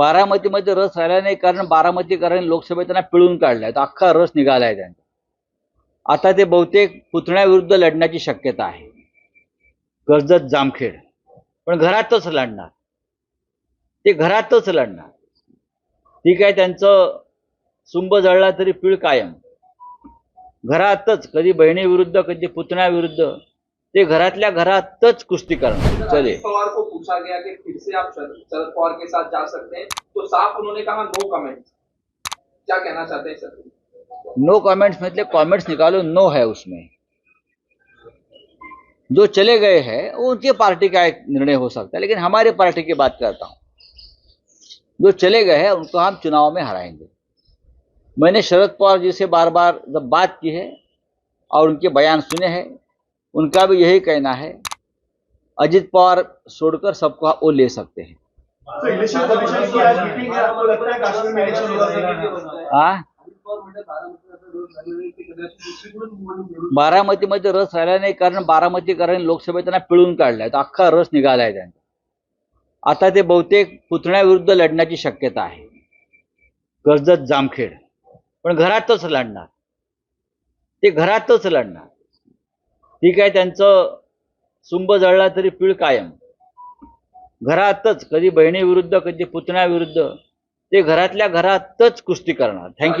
बारामतीमध्ये रस राहिला नाही कारण बारामतीकरांनी लोकसभेत त्यांना पिळून काढलाय तर अख्खा रस निघालाय त्यांचा. आता ते बहुतेक पुतण्याविरुद्ध लढण्याची शक्यता आहे. कर्जत जामखेड. पण घरातच लढणार. ते घरातच लढणार. ठीक आहे त्यांचं सुंब जळला तरी पीळ कायम. घरातच कधी बहिणीविरुद्ध कधी पुतण्याविरुद्ध ते घरातल्या घरातच कुस्ती करणार. चले पवार को पूछा गया कि फिर से आप शरद शरद पवार के साथ जा सकते हैं तो साफ़ उन्होंने कहा नो कमेंट क्या कहना चाहते हैं सर नो कमेंट्स मतलब कमेंट्स निकालो नो है उसमें। जो चले गए हैं वो उनकी पार्टी का एक निर्णय हो सकता है लेकिन हमारे पार्टी की बात करता हूँ। जो चले गए हैं उनको हम चुनाव में हराएँगे। मैंने शरद पवार जी से बार बार जब बात की है और उनके बयान सुने हैं उनका भी यही कहना है अजित पवार छोड़कर सबको वो ले सकते हैं। बारामतीमध्ये रस राहिला नाही कारण बारामतीकरांनी लोकसभेत त्यांना पिळून काढलाय तर अख्खा रस निघालाय त्यांचा. आता ते बहुतेक पुतण्याविरुद्ध लढण्याची शक्यता आहे. कर्जत जामखेड. पण घरातच लढणार. ते घरातच लढणार. ठीक आहे त्यांचं सुंब जळला तरी पीळ कायम. घरातच कधी बहिणीविरुद्ध कधी पुतण्याविरुद्ध ते घरातल्या घरातच कुस्ती करणार. थँक्यू